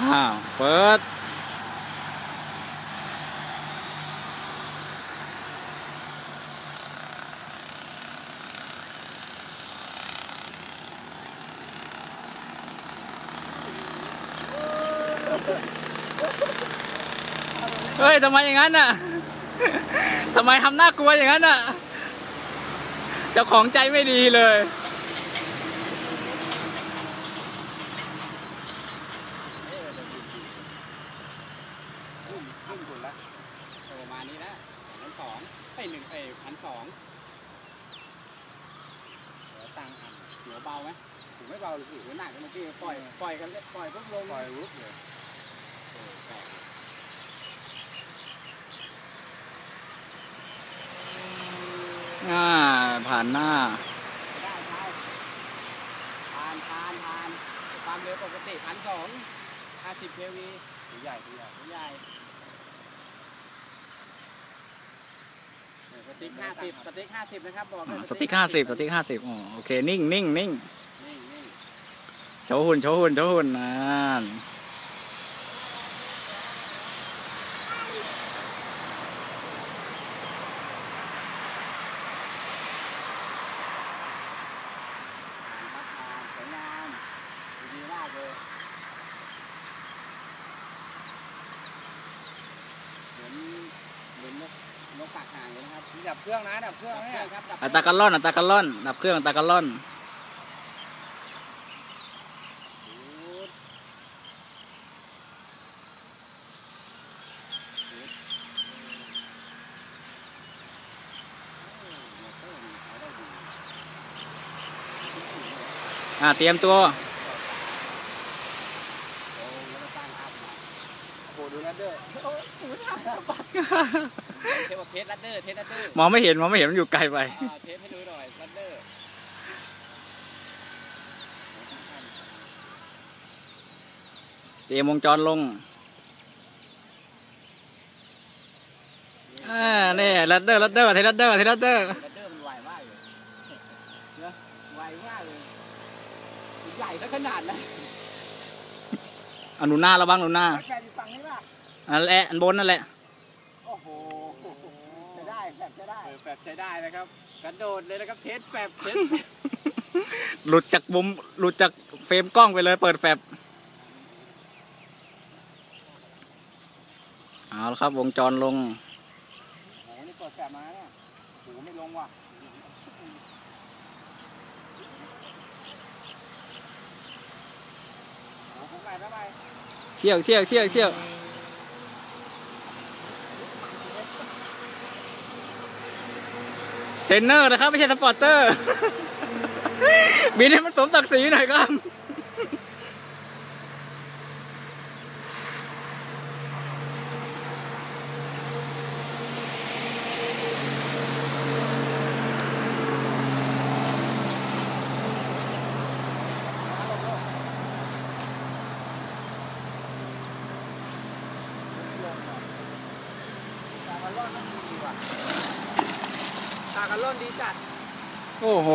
อ้าเปิดเฮ้ยทำไมอย่างนั้นน่ะทำไมทำหน้ากลัวอย่างนั้นน่ะ เจ้าของใจไม่ดีเลย ขึ้นคุณละประมาณนี้นะพันส องไปหนึ่งไปพันสองเดี๋ยวตังค์อันหัวเบาไหมถือไม่เบาหรือถือหนักเมื่อกี้ปล่อยปล่อยกันเลยปล่อยปุ๊บลงปล่อยวุบเลยเออแปลกอ่าผ่านหน้าได้ใช่ผ่านผ่านผ่านความเร็วปกติพันสองห้าสิบเควีถือใหญ่ถือใหญ่ถือใหญ่เนี่ย สติ๊กห้าสิบสติ๊กห้าสิบนะครับบอกเลยสติ๊กห้าสิบสติ๊กห้าสิบอ๋อโอเค นิ่งนิ่งนิ่งนี่นี่โชว์หุ่นโชว์หุ่นโชว์หุ่นนั่น ครับอ่าสวยงามดีมากเลยเหมือนเหมือนนกนกปากห่างเลยนะครับ ดับเครื่องนะดับเครื่องเนี่ยครับดับเคอัรื่องตราการล่อนอัตราการล่อน ดับเครื่องอัตราการล่อนอ่าเตรียมตัว โอ้ดูลัดเดอร์โอ้โหปัด เทสเทสลัดเดอร์เทสลัดเดอร์มองไม่เห็นมองไม่เห็นมันอยู่ไกลไปอ่าเทสให้ดูหน่อยลัดเดอร์เตรียมวงจรลงอ่านี่ลัดเดอร์ลัดเดอร์เทลัดเดอร์เทลัดเดอร์ลัดเดอร์มันไวมากเลยเนอะไวมากเลยใหญ่ซะขนาดนั้นเอาหนูหน้าระวังหนูหน้าแฟนอยู่ฝั่งนี้ป่ะอันแหละอันบนนั่นแหละ โอ้โหใช้ได้แฟบ ใช้ได้แฟบใช้ได้นะครับกระโดดเลยนะครับเทสแฟบเทสแฟบหลุดจากมุมหลุดจากเฟรมกล้องไปเลย เปิดแฟบเอาละครับ วงจรลงโอ้โหนี่เปิดแฟบมาเนี่ยโอ้โหไม่ลงว่ะโอ้โหผมไปแล้วไปเที่ยวเที่ยวเที่ยวเที่ยว เทรนเนอร์นะครับ ไม่ใช่สปอร์ตเตอร์ บินให้มันสมศักดิ์ศรีหน่อยครับตากันร่อนต้องดีว่ะ ตากันล่นดีจัด โอ้โห